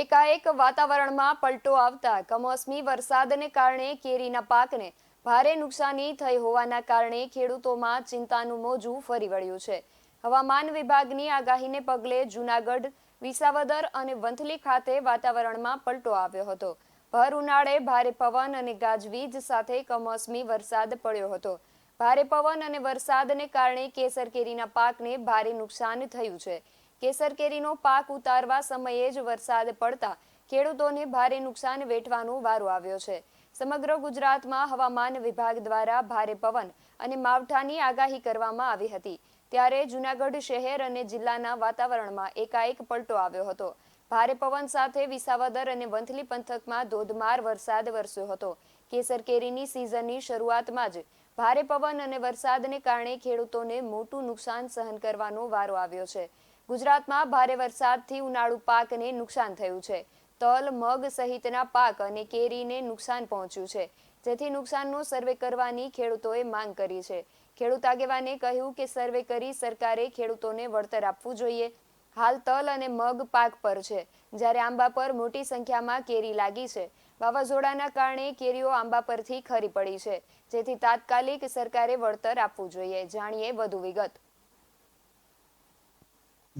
એકાએક વાતાવરણમાં પલટો આવતા કમોસમી વરસાદને કારણે કેરીના પાકને ભારે નુકસાની થઈ હોવાના કારણે ખેડૂતોમાં ચિંતાનું મોજું ફરી વળ્યું છે. હવામાન વિભાગની આગાહીને પગલે જૂનાગઢ, વિસાવદર અને વંથલી ખાતે વાતાવરણમાં પલટો આવ્યો હતો. ભર ઉનાળે ભારે પવન અને ગાજવીજ સાથે કમોસમી વરસાદ પડ્યો હતો. ભારે પવન અને વરસાદને કારણે કેસર કેરીના પાકને ભારે નુકસાન થયું છે. કેસર કેરીનો પાક ઉતારવા સમયે જ વરસાદ પડતા ખેડૂતોને ભારે નુકસાન વેઠવાનો વારો આવ્યો છે. સમગ્ર ગુજરાતમાં હવામાન વિભાગ દ્વારા ભારે પવન અને માવઠાની આગાહી કરવામાં આવી હતી. ત્યારે જૂનાગઢ શહેર અને જિલ્લાના વાતાવરણમાં એકાએક પલટો આવ્યો હતો. ભારે પવન સાથે વિસાવદર અને વંથલી પંથકમાં ધોધમાર વરસાદ વરસ્યો હતો. કેસર કેરીની સિઝનની શરૂઆતમાં જ ભારે પવન અને વરસાદને કારણે ખેડૂતોને મોટું નુકસાન સહન કરવાનો વારો આવ્યો છે. ગુજરાતમાં ભારે વરસાદથી ઉનાળુ પાકને નુકસાન થયું છે. તલ, મગ સહિતના પાક અને કેરીને નુકસાન પહોંચ્યું છે. જેથી નુકસાનનો સર્વે કરવાની ખેડૂતોએ માંગ કરી છે. ખેડૂત આગેવાને કહ્યું કે સર્વે કરી સરકારે ખેડૂતોને વળતર આપવું જોઈએ. હાલ તલ અને મગ પાક પર છે. જ્યારે આંબા પર મોટી સંખ્યામાં કેરી લાગી છે. વાવાઝોડાના કારણે કેરીઓ આંબા પરથી ખરી પડી છે. જેથી તાત્કાલિક સરકારે વળતર આપવું જોઈએ. જાણીએ વધુ વિગત.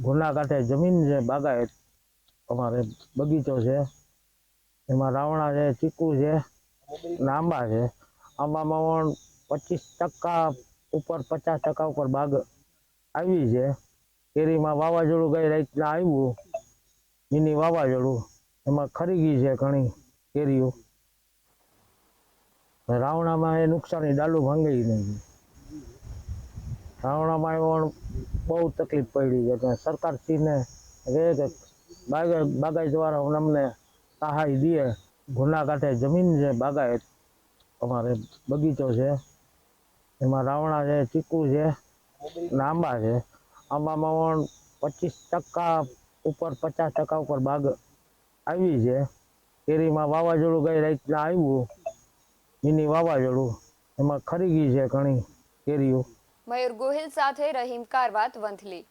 ગુના કાંઠે જમીન છે બાગાયત અમારે બગીચો છે. એમાં રાવણા છે, ચીકુ છે અને આંબા છે. આંબામાં પણ પચીસ ટકા ઉપર, પચાસ ટકા ઉપર બાગ આવી છે. કેરીમાં વાવાઝોડું ગઈ રાતના આવ્યું? મિની વાવાઝોડું. એમાં ખરી ગઈ છે ઘણી કેરીઓ. રાવણામાં એ નુકસાની ડાલું ભાંગી નહીં રાવણામાં પણ બહુ તકલીફ પડી છે એટલે સરકારશ્રીને કહે કે બાગાય બાગાયત વાળા અમને સહાય દે. ગુના કાંઠે જમીન છે બાગાયત અમારે બગીચો છે. એમાં રાવણા છે, ચીકુ છે અને આંબા છે. આંબામાં પણ પચીસ ટકા ઉપર પચાસ ટકા ઉપર બાગ આવી છે. કેરીમાં વાવાઝોડું ગઈ રાતના આવ્યું? મિની વાવાઝોડું. એમાં ખરી ગઈ છે ઘણી કેરીઓ. મયુર ગોહિલ સાથે રહીમ કારવાત વંથલી